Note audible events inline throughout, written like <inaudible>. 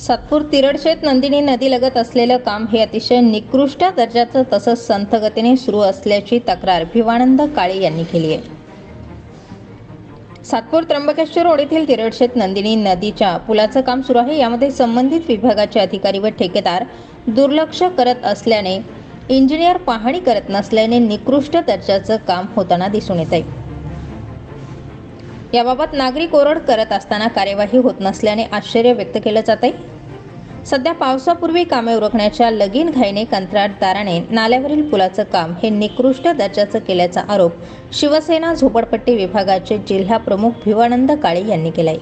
सातपूर तिरडशेत नंदिनी नदीलगत असलेलं काम हे अतिशय निकृष्ट दर्जाचं तसंच संथगतीने सुरू असल्याची तक्रार भिवानंद काळे यांनी केली आहे. सातपूर त्र्यंबकेश्वर रोड येथील तिरडशेत नंदिनी नदीच्या पुलाचं काम सुरू आहे. यामध्ये संबंधित विभागाचे अधिकारी व ठेकेदार दुर्लक्ष करत असल्याने इंजिनियर पाहणी करत नसल्याने निकृष्ट दर्जाचं काम होताना दिसून येत आहे. याबाबत नागरिक ओरड करत असताना कार्यवाही होत नसल्याने आश्चर्य व्यक्त केलं जात आहे सध्या पावसापूर्वी कामे उरकण्याच्या लगीन घाईने कंत्राटदाराने नाल्यावरील पुलाचं काम हे निकृष्ट दर्जाचं केल्याचा आरोप शिवसेना झोपडपट्टी विभागाचे जिल्हा प्रमुख भिवानंद काळे यांनी केलाय.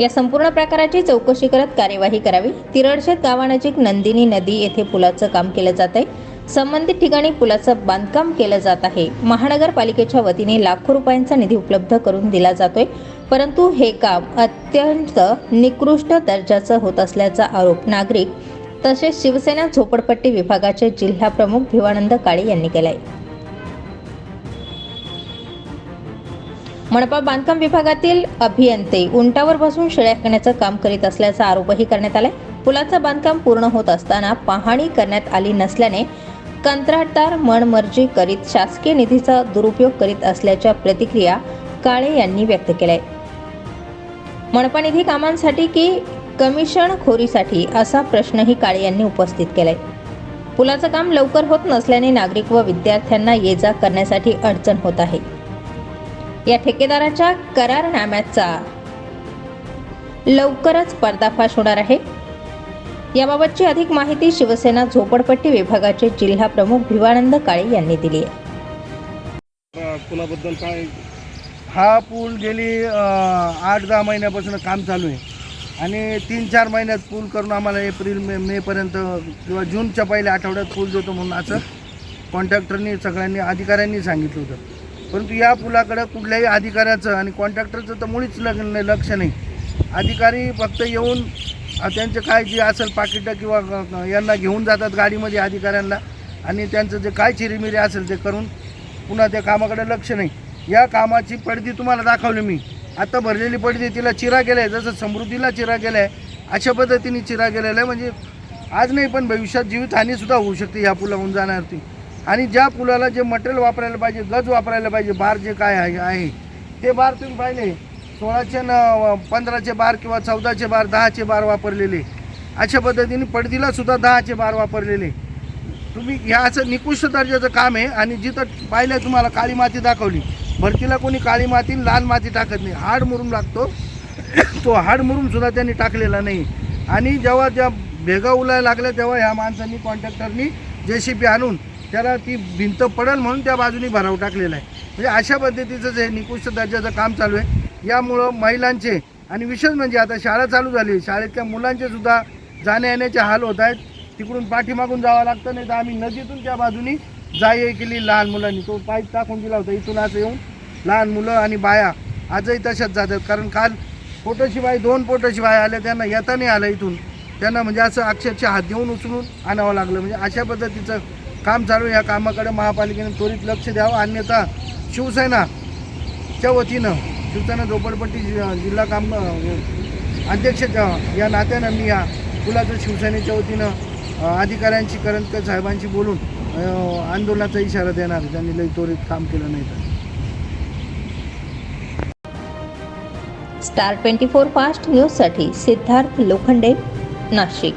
या संपूर्ण प्रकाराची चौकशी करत कार्यवाही करावी. तिरडशेत गावानजीक नंदिनी नदी येथे पुलाचं काम केलं जात आहे संबंधित ठिकाणी पुलाचं बांधकाम केलं जात आहे. महानगरपालिकेच्या वतीने लाखो रुपयांचा निधी उपलब्ध करून दिला जातोय. परंतु हे काम अत्यंत निकृष्ट दर्जाचं होत असल्याचा आरोप नागरिक तसेच शिवसेना झोपडपट्टी विभागाचे जिल्हा प्रमुख भिवानंद काळे यांनी केलाय. मनपा बांधकाम विभागातील अभियंते उंटावर बसून शेळ्या करण्याचं काम करीत असल्याचा आरोपही करण्यात आलाय. पुलाचं बांधकाम पूर्ण होत असताना पाहणी करण्यात आली नसल्याने कंत्राटदार मनमर्जी करीत शासकीय निधीचा दुरुपयोग करीत असल्याच्या प्रतिक्रिया काळे यांनी व्यक्त केल्या. मनपा निधी कामांसाठी की कमिशन खोरीसाठी असा प्रश्नही काळे यांनी उपस्थित केलाय. पुलाचं काम लवकर होत नसल्याने नागरिक व विद्यार्थ्यांना ये जा करण्यासाठी अडचण होत आहे. या ठेकेदाराच्या करारनाम्याचा लवकरच पर्दाफाश होणार आहे. याबाबतची अधिक माहिती शिवसेना झोपडपट्टी विभागाचे जिल्हा प्रमुख भिवानंद काळे यांनी दिली आहे. पुलाबद्दल काय? हा पूल गेली आठ दहा महिन्यापासून काम चालू आहे. आणि तीन चार महिन्यात पूल करून आम्हाला एप्रिल मे मेपर्यंत किंवा जूनच्या पहिल्या आठवड्यात पूल देतो म्हणून असं कॉन्ट्रॅक्टरनी सगळ्यांनी अधिकाऱ्यांनी सांगितलं होतं. परंतु या पुलाकडं कुठल्याही अधिकाऱ्याचं आणि कॉन्ट्रॅक्टरचं तर मुळीच लग- लक्ष नाही. अधिकारी फक्त येऊन त्यांचं काय जे असेल पाकिटं किंवा यांना घेऊन जातात गाडीमध्ये अधिकाऱ्यांना. आणि त्यांचं जे काय चिरीमिरी असेल ते करून पुन्हा त्या कामाकडे लक्ष नाही. या कामाची पडदी तुम्हाला दाखवली मी. आता भरलेली पडदी तिला चिरा गेला आहे जसं समृद्धीला चिरा गेला आहे अशा पद्धतीने चिरा गेलेला आहे. म्हणजे आज नाही पण भविष्यात जीवितहानीसुद्धा होऊ शकते या पुलाहून जाण्यावरती. आणि ज्या पुलाला जे मटेरियल वापरायला पाहिजे गज वापरायला पाहिजे बार जे काय आहे आहे ते बार तुम्ही पाहिले. सोळाचे न पंधराचे बार किंवा चौदाचे बार दहाचे बार वापरलेले. अशा पद्धतीने पडदीला सुद्धा दहाचे बार वापरलेले. तुम्ही ह्या असं निकृष्ट दर्जाचं काम आहे आणि जिथं पाहिलं तुम्हाला काळी माती दाखवली. भरतीला कोणी काळी माती लाल माती टाकत नाही. हाड मुरूम लागतो. <coughs> तो हाड मुरूम सुद्धा त्यांनी टाकलेला नाही. आणि जेव्हा ज्या भेगा उलायला लागल्या तेव्हा ह्या माणसांनी कॉन्ट्रॅक्टरनी जे सी पी आणून त्याला ती भिंत पडेल म्हणून त्या बाजूनी भराव टाकलेला आहे. म्हणजे अशा पद्धतीचं जे निकृष्ट दर्जाचं काम चालू आहे. यामुळं महिलांचे आणि विशेष म्हणजे आता शाळा चालू झाली शाळेतल्या मुलांचे सुद्धा जाण्या येण्याचे हाल होत आहेत. तिकडून पाठीमागून जावं लागतं नाही तर आम्ही नदीतून त्या बाजूनी जाय ये केली लहान मुलांनी. तो पाईप टाकून दिला होता इथून असं येऊन लहान मुलं आणि बाया आजही तशाच जातात. कारण काल पोटाशी बाई दोन पोटाशी बाया आल्या त्यांना येता नाही आलं इथून. त्यांना म्हणजे असं अक्षरशः हात देऊन उचलून आणावं लागलं. म्हणजे अशा पद्धतीचं काम चालू या कामाकडे महापालिकेने त्वरित लक्ष द्यावं. अन्यथा शिवसेनाच्या वतीनं शिवसेना झोपडपट्टी जि- जिल्हा काम अध्यक्ष या नात्यानं मी या पुलाचं शिवसेनेच्या वतीनं अधिकाऱ्यांशी करंतकर साहेबांशी बोलून आंदोलनाचा इशारा देणार. त्यांनी लई त्वरित काम केलं नाही तर. स्टार ट्वेंटी फोर फास्ट न्यूजसाठी सिद्धार्थ लोखंडे नाशिक.